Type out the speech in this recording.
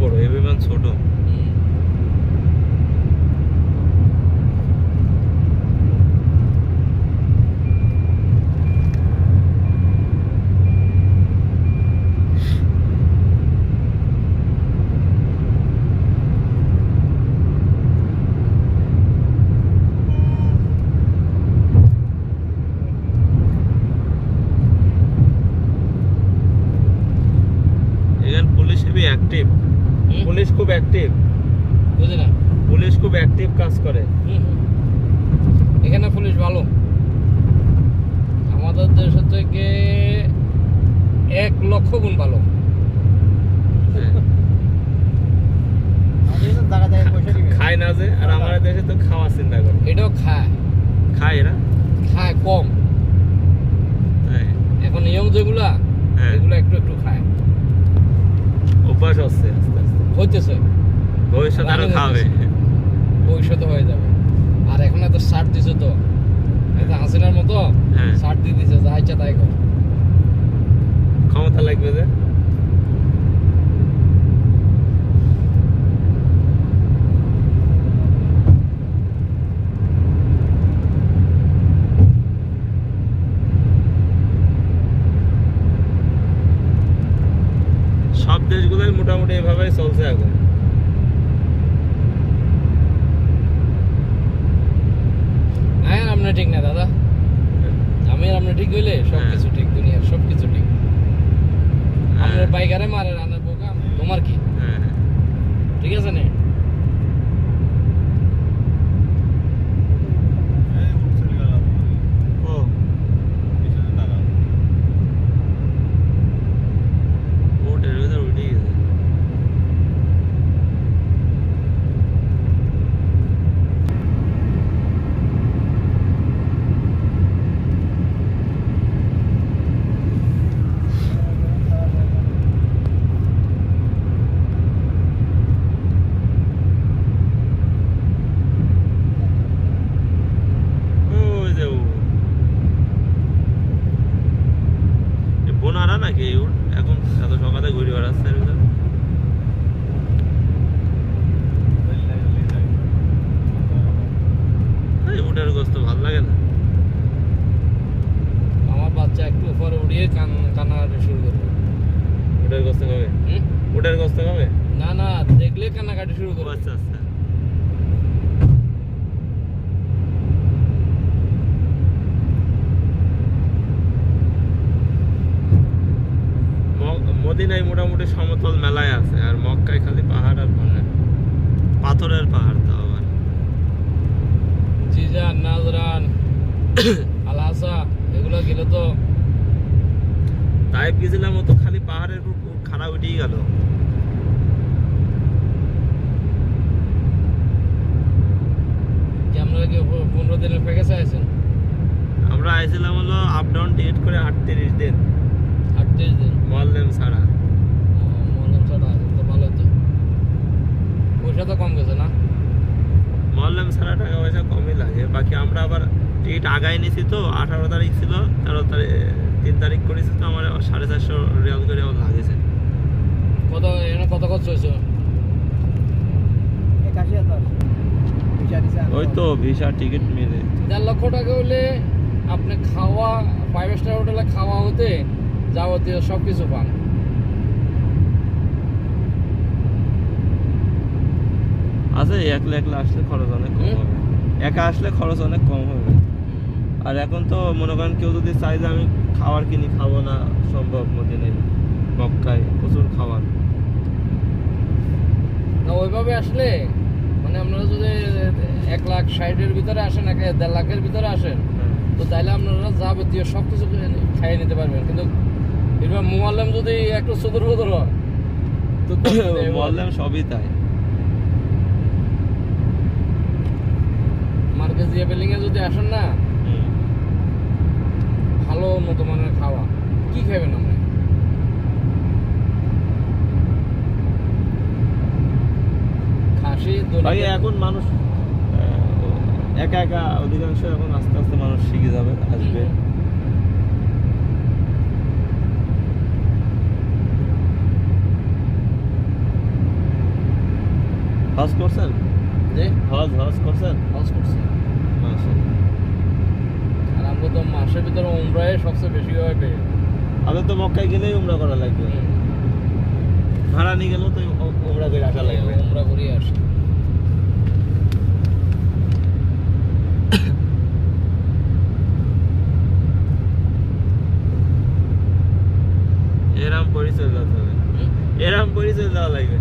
বড় এভিমান ছোট। পুলিশ হেভি অ্যাক্টিভ পুলিশ খুব অ্যাক্টিভ বুঝে না? পুলিশ খুব অ্যাক্টিভ কাজ করে। এখানে পুলিশ ভালো। আমাদের দেশ থেকে এক লক্ষ গুণ ভালো। হ্যাঁ। খায় না যে আর আমাদের দেশে তো খাওয়া চিন্তা করে। এটাও খায়। খায় এরা। হইতেছে। ভবিষ্যতে আরও খাবে। ভবিষ্যতে হয়ে যাবে। আর এখন এত সার দিছে তো। এটা হাসিনার মতো সার শার্ট দিয়ে দিছে যা ইচ্ছা তাই কর। ক্ষমতা লাগবে যে সব দেশগুলোই মোটামুটি এভাবেই চলছে এখন। হ্যাঁ আপনি ঠিক না দাদা। আমি আপনি ঠিক হইলে সব হ্যাঁ। ঠিক দুনিয়ার সবকিছু ঠিক। হ্যাঁ, আপনার বাইকারে মারে রান্নার বোকা তোমার কি? হ্যাঁ। ঠিক আছে না ও ওটার ভিতর উঠে গেছে ওই যে ও এ বোনারা নাকি এই উট? এখন এত সকালে ঘুরে বেড়াচ্ছে এর ভিতর এই উটের গোস্ত ভালো লাগে না আমার বাচ্চা একটু উড়িয়ে কান কান্নাকাটি শুরু করবে। উটের গোস্ত খাবে হুম? উটের গোস্ত না না দেখলে কান্নাকাটি শুরু করবে। আচ্ছা আচ্ছা। মদিনায় মোটামুটি সমতল মেলায় আছে আর মক্কায় খালি পাহাড় আর পাহাড়। পাথরের পাহাড় তো আবার। জিজান নাজরান আলহাসা এগুলো গেলে তো তাইপ গেছিলাম ও তো খালি পাহাড়ের উপর খাড়া উঠেই গেল। কি আপনারা কি পনেরো দিনের প্যাকেজে আছেন আমরা আইছিলাম হলো আপ ডাউন টিকিট করে আটত্রিশ দিন। আটত্রিশ দিন? ছাড়া। ছাড়া তো ভালো তো। পয়সা তো কম গেছে না? ছাড়া টাকা পয়সা কমই লাগে। বাকি আমরা আবার টিকিট আগায় নিছি তো আঠারো তারিখ ছিল তেরো তারিখ তিন তারিখ করেছে তো আমার সাড়ে চারশো রিয়াল করে আমার লাগেছে। কত এখানে কত খরচ হয়েছে? ওই তো ভিসা টিকিট মিলে দেড় লক্ষ টাকা হলে আপনি খাওয়া ফাইভ স্টার হোটেলে খাওয়া হতে যাবতীয় সব কিছু পান। আছে একলা একলা আসলে খরচ অনেক কম হবে। একা আসলে খরচ অনেক কম হবে। আর এখন তো মনে করেন কেউ যদি চাই যে আমি খাবার কিনি খাব না সম্ভব মদিনে মক্কায় প্রচুর খাবার না ওইভাবে আসলে মানে আপনারা যদি এক লাখ ষাটের ভিতরে আসেন এক দেড় লাখের ভিতরে আসেন হ্যাঁ। তো তাইলে আপনারা যাবতীয় সব কিছু খাইয়ে নিতে পারবেন কিন্তু এবার মোয়াল্লাম যদি একটু সুদূর বুদুর হয় তো বললাম সবই তাই মার্কেজিয়া বিল্ডিং এ যদি আসেন না। ভালো মতো মানের খাওয়া। কি খাবেন আপনি? খাসি ভাই এখন মানুষ একা একা অধিকাংশ এখন আস্তে আস্তে মানুষ শিখে যাবে আসবে। হজ করছেন? হজ হজ করছেন? হজ করছি। মাশাআল্লাহ। আর মাসের ভিতরে উমরায় সবচেয়ে বেশি হয় আমাদের তো মক্কায় গেলেই উমরা করা লাগবে। ভাড়া নিয়ে গেলেও তো উমরা করে আসা লাগবে। উমরা করিয়ে আসি। এরম পরিচয় যেতে হবে এরম পরিচয় দেওয়া লাগবে।